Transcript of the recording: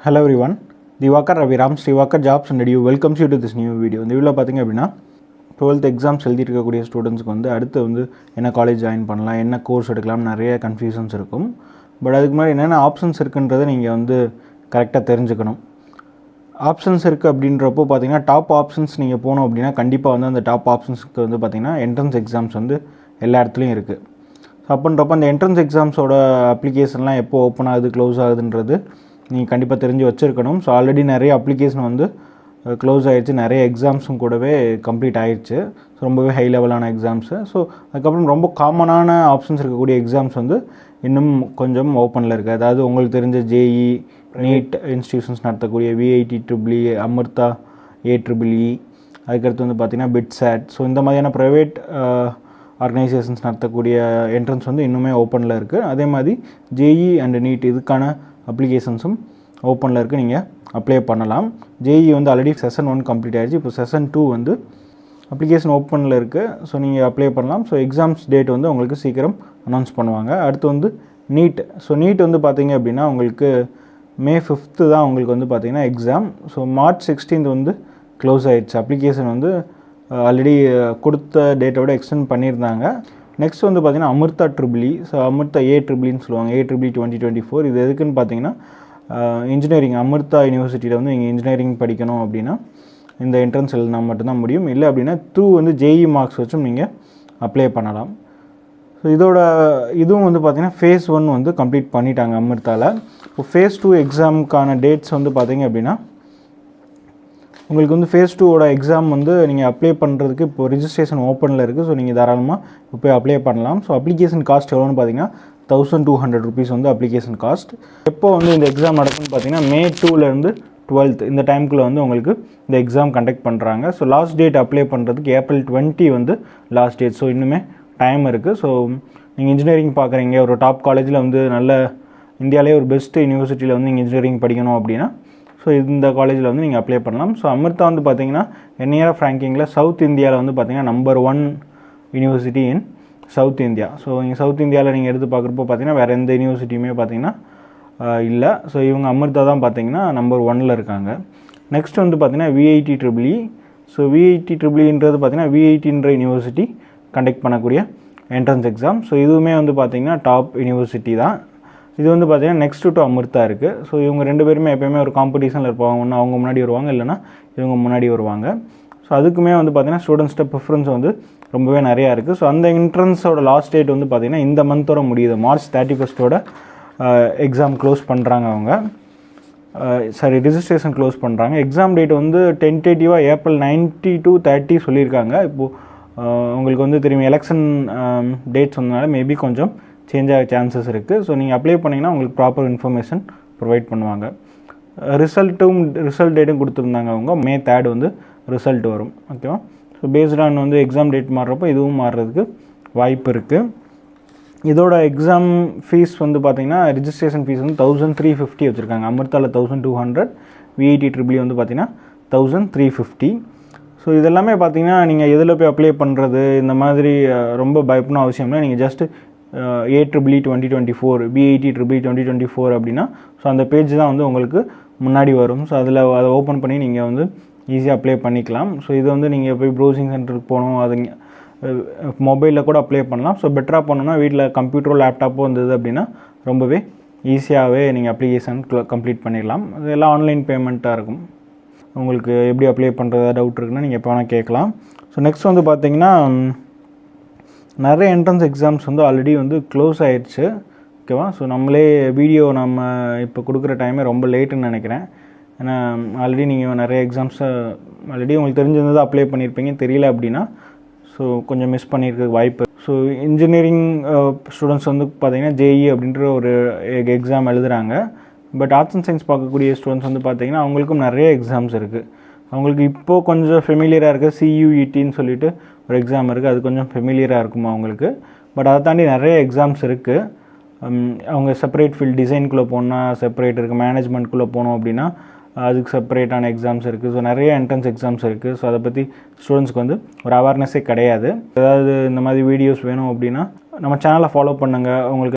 Hello everyone Diwakar Raviram Srivakkar jobs and you welcomes you to this new video இந்த வீடியோ பார்த்தீங்க அப்படின்னா twelfth exams எழுதிருக்கக்கூடிய ஸ்டூடெண்ட்ஸ்க்கு வந்து அடுத்து வந்து என்ன காலேஜ் ஜாயின் பண்ணலாம் என்ன கோர்ஸ் எடுக்கலாம் நிறைய கன்ஃபியூஷன்ஸ் இருக்கும். பட் அதுக்கு முன்னாடி என்னென்ன ஆப்ஷன்ஸ் இருக்குன்றதை நீங்கள் வந்து கரெக்டாக தெரிஞ்சுக்கணும். ஆப்ஷன்ஸ் இருக்குது அப்படின்றப்போ பார்த்தீங்கன்னா டாப் ஆப்ஷன்ஸ் நீங்கள் போகணும் அப்படின்னா கண்டிப்பாக வந்து அந்த டாப் ஆப்ஷன்ஸ்க்கு வந்து பார்த்தீங்கன்னா என்ட்ரன்ஸ் எக்ஸாம்ஸ் வந்து எல்லா இடத்துலையும் இருக்குது ஸோ அப்படின்றப்போ அந்த என்ட்ரன்ஸ் எக்ஸாம்ஸோட அப்ளிகேஷன்லாம் எப்போ ஓப்பன் ஆகுது க்ளோஸ் ஆகுதுன்றது நீங்கள் கண்டிப்பாக தெரிஞ்சு வச்சுருக்கணும். ஸோ ஆல்ரெடி நிறைய அப்ளிகேஷன் வந்து க்ளோஸ் ஆகிடுச்சு நிறைய எக்ஸாம்ஸும் கூடவே கம்ப்ளீட் ஆயிடுச்சு ஸோ ரொம்பவே ஹை லெவலான எக்ஸாம்ஸு ஸோ அதுக்கப்புறம் ரொம்ப காமனான ஆப்ஷன்ஸ் இருக்கக்கூடிய எக்ஸாம்ஸ் வந்து இன்னும் கொஞ்சம் ஓப்பனில் இருக்குது அதாவது உங்களுக்கு தெரிஞ்ச ஜேஇ நீட் இன்ஸ்டியூஷன்ஸ் நடத்தக்கூடிய VIT triple E Amrita A triple E அதுக்கடுத்து வந்து பார்த்திங்கன்னா பிட்சேட் ஸோ இந்த மாதிரியான ப்ரைவேட் ஆர்கனைசேஷன்ஸ் நடத்தக்கூடிய என்ட்ரன்ஸ் வந்து இன்னுமே ஓப்பனில் இருக்குது அதே மாதிரி ஜேஇ அண்ட் நீட் இதுக்கான அப்ளிகேஷன்ஸும் ஓப்பனில் இருக்குது நீங்கள் அப்ளை பண்ணலாம். ஜேஇ வந்து ஆல்ரெடி செஷன் ஒன் கம்ப்ளீட் ஆகிடுச்சு இப்போ செஷன் டூ வந்து அப்ளிகேஷன் ஓப்பனில் இருக்குது ஸோ நீங்கள் அப்ளை பண்ணலாம். ஸோ எக்ஸாம்ஸ் டேட் வந்து உங்களுக்கு சீக்கிரம் அனௌன்ஸ் பண்ணுவாங்க. அடுத்து வந்து நீட் ஸோ நீட் வந்து பார்த்தீங்க அப்படின்னா உங்களுக்கு மே ஃபிஃப்த்து தான் உங்களுக்கு வந்து பார்த்தீங்கன்னா எக்ஸாம் ஸோ மார்ச் சிக்ஸ்டீன்த் வந்து க்ளோஸ் ஆகிடுச்சு அப்ளிகேஷன் வந்து uh, ஆல்ரெடி uh, கொடுத்த டேட்டோட எக்ஸ்டெண்ட் பண்ணியிருந்தாங்க. நெக்ஸ்ட் வந்து பார்த்தீங்கன்னா Amrita triple E so Amrita A ட்ரிபிளின்னு சொல்லுவாங்க. A triple E twenty twenty four இது எதுக்குன்னு பார்த்தீங்கன்னா இன்ஜினியரிங் அமிர்தா யூனிவர்சிட்டியில் வந்து நீங்கள் இன்ஜினியரிங் படிக்கணும் அப்படின்னா இந்த என்ட்ரன்ஸ் எழுதினா மட்டும்தான் முடியும். இல்லை அப்படின்னா த்ரூ வந்து ஜேஇ மார்க்ஸ் வச்சும் நீங்கள் அப்ளை பண்ணலாம். ஸோ இதோட இதுவும் வந்து பார்த்திங்கன்னா ஃபேஸ் ஒன் வந்து கம்ப்ளீட் பண்ணிட்டாங்க அமிர்தாவில் இப்போ ஃபேஸ் டூ எக்ஸாமுக்கான டேட்ஸ் வந்து பார்த்திங்க அப்படின்னா உங்களுக்கு வந்து ஃபேஸ் டூவோட எக்ஸாம் வந்து நீங்கள் அப்ளை பண்ணுறதுக்கு இப்போ ரிஜிஸ்ட்ரேஷன் ஓப்பனில் இருக்குது ஸோ நீங்கள் தாராளமாக இப்போ அப்ளை பண்ணலாம். ஸோ அப்ளிகேஷன் காஸ்ட் எவ்வளோன்னு பார்த்தீங்கன்னா தௌசண்ட் டூ ஹண்ட்ரட் ருபீஸ் வந்து அப்ளிகேஷன் காஸ்ட் எப்போ வந்து இந்த எக்ஸாம் நடக்கும்னு பார்த்தீங்கன்னா மே டூலேருந்து டுவெல்த் இந்த டைமுக்குள்ளே வந்து உங்களுக்கு இந்த எக்ஸாம் கண்டக்ட் பண்ணுறாங்க ஸோ லாஸ்ட் டேட் அப்ளை பண்ணுறதுக்கு ஏப்ரல் டுவெண்ட்டி வந்து லாஸ்ட் டேட் ஸோ இன்னுமே டைம் இருக்குது ஸோ நீங்கள் இன்ஜினியரிங் பார்க்குறீங்க ஒரு டாப் காலேஜில் வந்து நல்ல இந்தியாவிலே ஒரு பெஸ்ட் யூனிவர்சிட்டியில் வந்து நீங்கள் இன்ஜினியரிங் படிக்கணும் அப்படின்னா ஸோ இந்த காலேஜில் வந்து நீங்கள் அப்ளை பண்ணலாம். ஸோ அமிர்தா வந்து பார்த்தீங்கன்னா என்இயர் ஆஃப் ரேங்கிங்கில் சவுத் இந்தியாவில் வந்து பார்த்தீங்கன்னா number one university in south India so நீங்கள் சவுத் இந்தியாவில் நீங்கள் எடுத்து பார்க்குறப்போ பார்த்தீங்கன்னா வேறு எந்த யூனிவர்சிட்டியுமே பார்த்தீங்கன்னா இல்லை. ஸோ இவங்க அமிர்தா தான் பார்த்தீங்கன்னா நம்பர் ஒனில் இருக்காங்க. நெக்ஸ்ட் வந்து பார்த்தீங்கன்னா VIT triple E so VIT ட்ரிபிள்இன்றது e. பார்த்தீங்கன்னா விஐடின்ற யூனிவர்சிட்டி கண்டக்ட் பண்ணக்கூடிய என்ட்ரன்ஸ் எக்ஸாம் ஸோ இதுவுமே வந்து பார்த்திங்கன்னா டாப் யூனிவர்சிட்டி தான். இது வந்து பார்த்தீங்கன்னா நெக்ஸ்ட் டு அமிர்தா இருக்குது ஸோ இவங்க ரெண்டு பேருமே எப்போயுமே ஒரு காம்படிஷனில் இருப்பாங்க ஒன்று அவங்க முன்னாடி வருவாங்க இல்லைனா இவங்க முன்னாடி வருவாங்க. ஸோ அதுக்குமே வந்து பார்த்தீங்கன்னா ஸ்டூடெண்ட்ஸ்கிட்ட ப்ரிஃபரன்ஸ் வந்து ரொம்பவே நிறையா இருக்குது ஸோ அந்த என்ட்ரன்ஸோட லாஸ்ட் டேட் வந்து பார்த்தீங்கன்னா இந்த மந்தோட முடியுது. மார்ச் தேர்ட்டி ஃபஸ்ட்டோட எக்ஸாம் க்ளோஸ் பண்ணுறாங்க அவங்க. சாரி ரிஜிஸ்ட்ரேஷன் க்ளோஸ் பண்ணுறாங்க எக்ஸாம் டேட் வந்து டென்டேட்டிவாக ஏப்ரல் நைன்ட்டி டூ தேர்ட்டி சொல்லியிருக்காங்க. இப்போது உங்களுக்கு வந்து தெரியும் எலெக்ஷன் டேட் சொன்னனால மேபி கொஞ்சம் சேஞ்ச் ஆக சான்சஸ் இருக்குது ஸோ நீங்கள் அப்ளை பண்ணிங்கன்னா உங்களுக்கு ப்ராப்பர் இன்ஃபர்மேஷன் ப்ரொவைட் பண்ணுவாங்க. ரிசல்ட்டும் ரிசல்ட் டேட்டும் கொடுத்துருந்தாங்க அவங்க. மே தேர்ட் வந்து ரிசல்ட் வரும். ஓகேவா ஸோ பேஸ்ட் ஆன் வந்து எக்ஸாம் டேட் மாறுறப்போ இதுவும் மாறுறதுக்கு வாய்ப்பு இருக்குது இதோட எக்ஸாம் ஃபீஸ் வந்து பார்த்தீங்கன்னா ரிஜிஸ்ட்ரேஷன் ஃபீஸ் வந்து தௌசண்ட் த்ரீ ஃபிஃப்டி வச்சுருக்காங்க. அமிர்தாவில் thousand two hundred VIT triple E வந்து பார்த்திங்கன்னா தௌசண்ட் த்ரீ ஃபிஃப்டி ஸோ இதெல்லாமே பார்த்தீங்கன்னா நீங்கள் எதில் போய் அப்ளை பண்ணுறது இந்த மாதிரி ரொம்ப பயப்படணும் அவசியம் இல்லை. நீங்கள் just A triple E twenty twenty four BIT triple E twenty twenty four அப்படின்னா ஸோ அந்த பேஜ் தான் வந்து உங்களுக்கு முன்னாடி வரும். ஸோ அதில் அதை ஓப்பன் பண்ணி நீங்கள் வந்து ஈஸியாக அப்ளை பண்ணிக்கலாம். ஸோ இது வந்து நீங்கள் போய் ப்ரௌசிங் சென்டருக்கு போகணும் அது மொபைலில் கூட அப்ளை பண்ணலாம். ஸோ பெட்டராக பண்ணணும்னா வீட்டில் கம்ப்யூட்டரோ லேப்டாப்போ இருந்தது அப்படின்னா ரொம்பவே ஈஸியாகவே நீங்கள் அப்ளிகேஷன் கம்ப்ளீட் பண்ணிடலாம். அது எல்லாம் ஆன்லைன் பேமெண்ட்டாக இருக்கும். உங்களுக்கு எப்படி அப்ளை பண்ணுறதா டவுட் இருக்குன்னா நீங்கள் எப்போ வேணால் கேட்கலாம். ஸோ நெக்ஸ்ட் வந்து பார்த்தீங்கன்னா நிறைய என்ட்ரன்ஸ் எக்ஸாம்ஸ் வந்து ஆல்ரெடி வந்து க்ளோஸ் ஆயிடுச்சு ஓகேவா ஸோ நம்மளே வீடியோ நம்ம இப்போ கொடுக்குற டைமே ரொம்ப லேட்டுன்னு நினைக்கிறேன். ஏன்னா ஆல்ரெடி நீங்கள் நிறைய எக்ஸாம்ஸை ஆல்ரெடி உங்களுக்கு தெரிஞ்சிருந்தது அப்ளை பண்ணியிருப்பீங்க தெரியல அப்படின்னா ஸோ கொஞ்சம் மிஸ் பண்ணியிருக்க வாய்ப்பு. ஸோ இன்ஜினியரிங் ஸ்டூடெண்ட்ஸ் வந்து பார்த்தீங்கன்னா ஜேஇ அப்படின்ற ஒரு எக்ஸாம் எழுதுகிறாங்க பட் ஆர்ட்ஸ் அண்ட் சயின்ஸ் பார்க்கக்கூடிய ஸ்டூடெண்ட்ஸ் வந்து பார்த்தீங்கன்னா அவங்களுக்கும் நிறைய எக்ஸாம்ஸ் இருக்குது அவங்களுக்கு இப்போது கொஞ்சம் ஃபெமிலியராக இருக்குது சியூஇடின்னு சொல்லிட்டு ஒரு எக்ஸாம் இருக்குது அது கொஞ்சம் ஃபெமிலியராக இருக்குமா அவங்களுக்கு? பட் அதை தாண்டி நிறைய எக்ஸாம்ஸ் இருக்குது um, அவங்க செப்பரேட் ஃபீல்ட் டிசைனுக்குள்ளே போனால் செப்பரேட் இருக்குது மேனேஜ்மெண்ட்குள்ளே போனோம் அப்படின்னா அதுக்கு செப்பரேட்டான எக்ஸாம்ஸ் இருக்குது ஸோ நிறைய என்ட்ரன்ஸ் எக்ஸாம்ஸ் இருக்குது ஸோ அதை பற்றி ஸ்டூடெண்ட்ஸ்க்கு வந்து ஒரு அவேர்னஸே கிடையாது. ஏதாவது இந்த மாதிரி வீடியோஸ் வேணும் அப்படின்னா நம்ம சேனலை ஃபாலோ பண்ணுங்கள் உங்களுக்கு